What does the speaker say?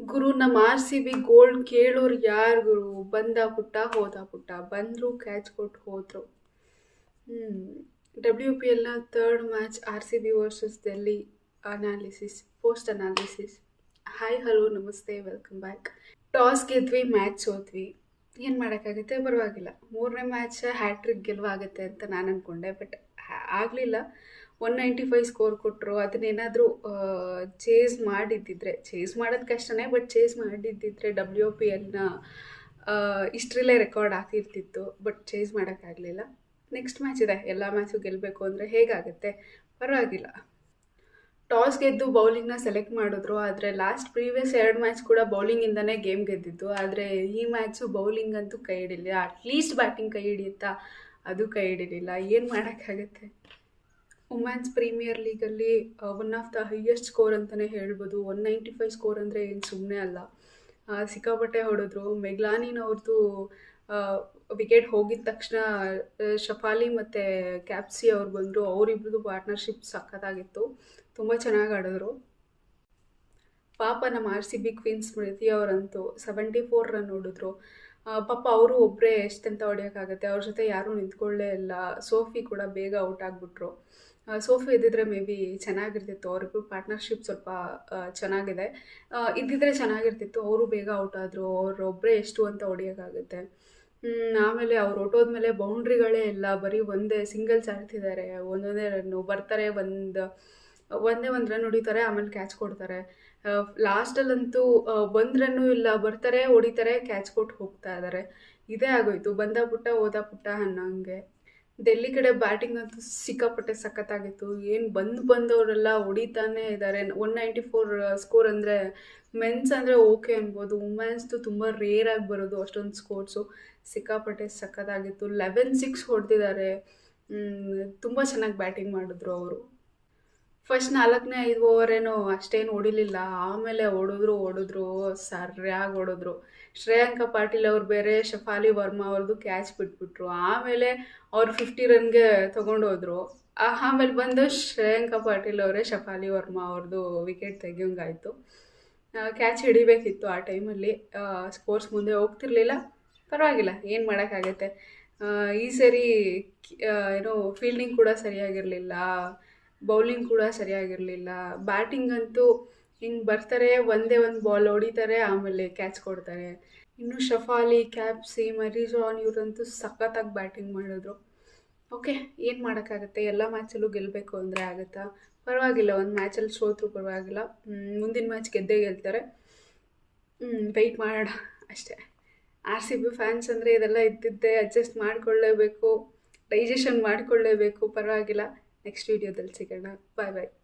ಗುರು ನಮ್ಮ R C B gold ಕೇಳೋರು ಯಾರು ಗುರು? ಬಂದ ಪುಟ್ಟ, ಹೋದ ಪುಟ್ಟ, ಬಂದರು ಕ್ಯಾಚ್ ಕೊಟ್ಟು ಹೋದರು. W P ಎಲ್ನ third match R C B versus Delhi analysis post analysis hi hello ನಮಸ್ತೆ ವೆಲ್ಕಮ್ ಬ್ಯಾಕ್ ಟಾಸ್ ಗೆದ್ವಿ ಮ್ಯಾಚ್ ಹೋದ್ವಿ ಏನು ಮಾಡೋಕ್ಕಾಗುತ್ತೆ? ಪರವಾಗಿಲ್ಲ. ಮೂರನೇ ಮ್ಯಾಚ್ ಹ್ಯಾಟ್ರಿಕ್ ಗೆಲುವಾಗುತ್ತೆ ಅಂತ ನಾನು ಅಂದ್ಕೊಂಡೆ ಬಟ್ ಆಗಲಿಲ್ಲ. ಒನ್ ನೈಂಟಿ ಫೈವ್ ಸ್ಕೋರ್ ಕೊಟ್ಟರು ಅದನ್ನೇನಾದರೂ ಚೇಸ್ ಮಾಡಿದ್ದಿದ್ರೆ ಚೇಸ್ ಮಾಡೋದು ಕಷ್ಟನೇ ಬಟ್ ಚೇಸ್ ಮಾಡಿದ್ದಿದ್ರೆ ಡಬ್ಲ್ಯೂ ಪಿ ಎಲ್ನ ಇಷ್ಟರಲ್ಲೇ ರೆಕಾರ್ಡ್ ಆಗ್ತಿರ್ತಿತ್ತು ಬಟ್ ಚೇಸ್ ಮಾಡೋಕ್ಕಾಗಲಿಲ್ಲ ನೆಕ್ಸ್ಟ್ ಮ್ಯಾಚ್ ಇದೆ, ಎಲ್ಲ ಮ್ಯಾಚು ಗೆಲ್ಲಬೇಕು ಅಂದರೆ ಹೇಗಾಗುತ್ತೆ? ಪರವಾಗಿಲ್ಲ. ಟಾಸ್ ಗೆದ್ದು ಬೌಲಿಂಗ್ನ ಸೆಲೆಕ್ಟ್ ಮಾಡಿದ್ರು, ಆದರೆ ಲಾಸ್ಟ್ ಪ್ರೀವಿಯಸ್ ಎರಡು ಮ್ಯಾಚ್ ಕೂಡ ಬೌಲಿಂಗಿಂದನೇ ಗೇಮ್ ಗೆದ್ದಿದ್ದು, ಆದರೆ ಈ ಮ್ಯಾಚು ಬೌಲಿಂಗ್ ಅಂತೂ ಕೈ ಹಿಡಿಲಿಲ್ಲ. ಅಟ್ಲೀಸ್ಟ್ ಬ್ಯಾಟಿಂಗ್ ಕೈ ಹಿಡಿಯುತ್ತಾ, ಅದು ಕೈ ಹಿಡಿಲಿಲ್ಲ. ಏನು ಮಾಡೋಕ್ಕಾಗತ್ತೆ? Women's premier legally one of the highest score ಅಂತಲೇ ಹೇಳ್ಬೋದು. ಒನ್ ನೈಂಟಿ ಫೈವ್ ಸ್ಕೋರ್ ಅಂದರೆ ಏನು ಸುಮ್ಮನೆ ಅಲ್ಲ. ಸಿಕ್ಕಾಪಟ್ಟೆ ಹೊಡೆದ್ರು. ಮೆಗ್ಲಾನಿನವ್ರದ್ದು ವಿಕೆಟ್ ಹೋಗಿದ ತಕ್ಷಣ ಶಫಾಲಿ ಮತ್ತು ಕ್ಯಾಪ್ಸಿ ಅವ್ರು ಬಂದರು. ಅವರಿಬ್ರದ್ದು ಪಾರ್ಟ್ನರ್ಶಿಪ್ ಸಖತ್ತಾಗಿತ್ತು. ತುಂಬ ಚೆನ್ನಾಗಿ ಆಡಿದ್ರು. ಪಾಪ ನಮ್ಮ R C B queen Smriti ಅವರಂತೂ ಸೆವೆಂಟಿ ಫೋರ್ ರನ್ ಹೊಡಿದ್ರು. ಪಾಪ ಅವರು ಒಬ್ಬರೇ ಎಷ್ಟಂತ ಹೊಡೆಯೋಕ್ಕಾಗತ್ತೆ. ಅವ್ರ ಜೊತೆ ಯಾರೂ ನಿಂತ್ಕೊಳ್ಳೇ ಇಲ್ಲ. ಸೋಫಿ ಕೂಡ ಬೇಗ ಔಟ್ ಆಗಿಬಿಟ್ರು. ಸೋಫಿ ಇದ್ದಿದ್ರೆ ಮೇ ಬಿ ಚೆನ್ನಾಗಿರ್ತಿತ್ತು. ಅವ್ರಿಗೂ ಪಾರ್ಟ್ನರ್ಶಿಪ್ ಸ್ವಲ್ಪ ಚೆನ್ನಾಗಿದೆ. ಇದ್ದಿದ್ರೆ ಚೆನ್ನಾಗಿರ್ತಿತ್ತು. ಅವರು ಬೇಗ ಔಟ್ ಆದರು. ಅವರೊಬ್ಬರೇ ಎಷ್ಟು ಅಂತ ಹೊಡೆಯೋಕ್ಕಾಗುತ್ತೆ. ಆಮೇಲೆ ಅವ್ರು ಹೊಟ್ಟೋದ್ಮೇಲೆ ಬೌಂಡ್ರಿಗಳೇ ಇಲ್ಲ. ಬರೀ ಒಂದೇ ಸಿಂಗಲ್ಸ್ ಆಡ್ತಿದ್ದಾರೆ ಒಂದೊಂದೇ ರನ್ನು ಬರ್ತಾರೆ. ಒಂದು ಒಂದೇ ಒಂದು ರನ್ ಹೊಡಿತಾರೆ, ಆಮೇಲೆ ಕ್ಯಾಚ್ ಕೊಡ್ತಾರೆ. ಲಾಸ್ಟಲ್ಲಂತೂ ಒಂದು ರನ್ನು ಇಲ್ಲ, ಬರ್ತಾರೆ, ಹೊಡಿತಾರೆ ಕ್ಯಾಚ್ ಕೊಟ್ಟು ಹೋಗ್ತಾ ಇದ್ದಾರೆ ಇದೇ ಆಗೋಯ್ತು. ಬಂದ ಪುಟ್ಟ, ಹೋದ ಪುಟ್ಟ ಅನ್ನೋಂಗೆ. ಡೆಲ್ಲಿ ಕಡೆ ಬ್ಯಾಟಿಂಗ್ ಅಂತೂ ಸಿಕ್ಕಾಪಟ್ಟೆ ಸಖತ್ತಾಗಿತ್ತು. ಏನು ಬಂದು ಬಂದವರೆಲ್ಲ ಹೊಡಿತಾನೆ ಇದ್ದಾರೆ ಒನ್ ನೈಂಟಿ ಫೋರ್ ಸ್ಕೋರ್ ಅಂದರೆ ಮೆನ್ಸ್ ಅಂದರೆ ಓಕೆ ಅನ್ಬೋದು. ವುಮೆನ್ಸ್ದು ತುಂಬ ರೇರ್ ಆಗಿ ಬರೋದು ಅಷ್ಟೊಂದು ಸ್ಕೋರ್ಸು ಸಿಕ್ಕಾಪಟ್ಟೆ ಸಖತ್ತಾಗಿತ್ತು. ಲೆವೆನ್ ಸಿಕ್ಸ್ ಹೊಡೆದಿದ್ದಾರೆ ತುಂಬ ಚೆನ್ನಾಗಿ ಬ್ಯಾಟಿಂಗ್ ಮಾಡಿದ್ರು ಅವರು. ಫಸ್ಟ್ ನಾಲ್ಕನೇ ಐದು ಓವರ್ ಏನೋ ಅಷ್ಟೇನು ಹೊಡಿಲಿಲ್ಲ ಆಮೇಲೆ ಓಡಿದ್ರು ಓಡಿದ್ರು, ಸರಿಯಾಗಿ ಓಡಿದ್ರು. ಶ್ರೇಯಾಂಕ ಪಾಟೀಲ್ ಅವ್ರು ಬೇರೆ, ಶಫಾಲಿ ವರ್ಮಾ ಅವ್ರದ್ದು ಕ್ಯಾಚ್ ಬಿಟ್ಬಿಟ್ರು. ಆಮೇಲೆ ಅವ್ರು ಫಿಫ್ಟಿ ರನ್ಗೆ ತೊಗೊಂಡೋದ್ರು. ಆಮೇಲೆ ಬಂದು ಶ್ರೇಯಾಂಕ ಪಾಟೀಲ್ ಅವರೇ, ಶಫಾಲಿ ವರ್ಮಾ ಅವ್ರದ್ದು ವಿಕೆಟ್ ತೆಗಿಯೋಂಗಾಯಿತು. ಕ್ಯಾಚ್ ಹಿಡಿಬೇಕಿತ್ತು ಆ ಟೈಮಲ್ಲಿ. ಸ್ಕೋರ್ಸ್ ಮುಂದೆ ಹೋಗ್ತಿರ್ಲಿಲ್ಲ. ಪರವಾಗಿಲ್ಲ, ಏನು ಮಾಡೋಕ್ಕಾಗತ್ತೆ? ಈ ಸರಿ ಏನೋ ಫೀಲ್ಡಿಂಗ್ ಕೂಡ ಸರಿಯಾಗಿರಲಿಲ್ಲ. ಬೌಲಿಂಗ್ ಕೂಡ ಸರಿಯಾಗಿರಲಿಲ್ಲ. ಬ್ಯಾಟಿಂಗ್ ಅಂತೂ ಹಿಂಗೆ ಬರ್ತಾರೆ, ಒಂದೇ ಒಂದು ಬಾಲ್ ಹೊಡಿತಾರೆ, ಆಮೇಲೆ ಕ್ಯಾಚ್ ಕೊಡ್ತಾರೆ. ಇನ್ನು ಶಫಾಲಿ, ಕ್ಯಾಪ್ಸಿ, ಮರಿಜಾನ್ ಇವರಂತೂ ಸಖತ್ತಾಗಿ ಬ್ಯಾಟಿಂಗ್ ಮಾಡಿದ್ರು. ಓಕೆ, ಏನು ಮಾಡೋಕ್ಕಾಗತ್ತೆ? ಎಲ್ಲ ಮ್ಯಾಚಲ್ಲೂ ಗೆಲ್ಲಬೇಕು ಅಂದರೆ ಆಗುತ್ತಾ? ಪರವಾಗಿಲ್ಲ, ಒಂದು ಮ್ಯಾಚಲ್ಲಿ ಸೋತು ಪರವಾಗಿಲ್ಲ. ಮುಂದಿನ ಮ್ಯಾಚ್ ಗೆದ್ದೇ ಗೆಲ್ತಾರೆ. ವೆಯ್ಟ್ ಮಾಡೋಣ ಅಷ್ಟೇ. ಆರ್ ಸಿ ಬಿ ಫ್ಯಾನ್ಸ್ ಅಂದರೆ ಇದೆಲ್ಲ ಇದ್ದಿದ್ದೆ ಅಡ್ಜಸ್ಟ್ ಮಾಡಿಕೊಳ್ಳೇಬೇಕು ಡೈಜೆಷನ್ ಮಾಡಿಕೊಳ್ಳೇಬೇಕು, ಪರವಾಗಿಲ್ಲ. ನೆಕ್ಸ್ಟ್ ವೀಡಿಯೋದಲ್ಲಿ ಸಿಗೋಣ. ಬಾಯ್ ಬಾಯ್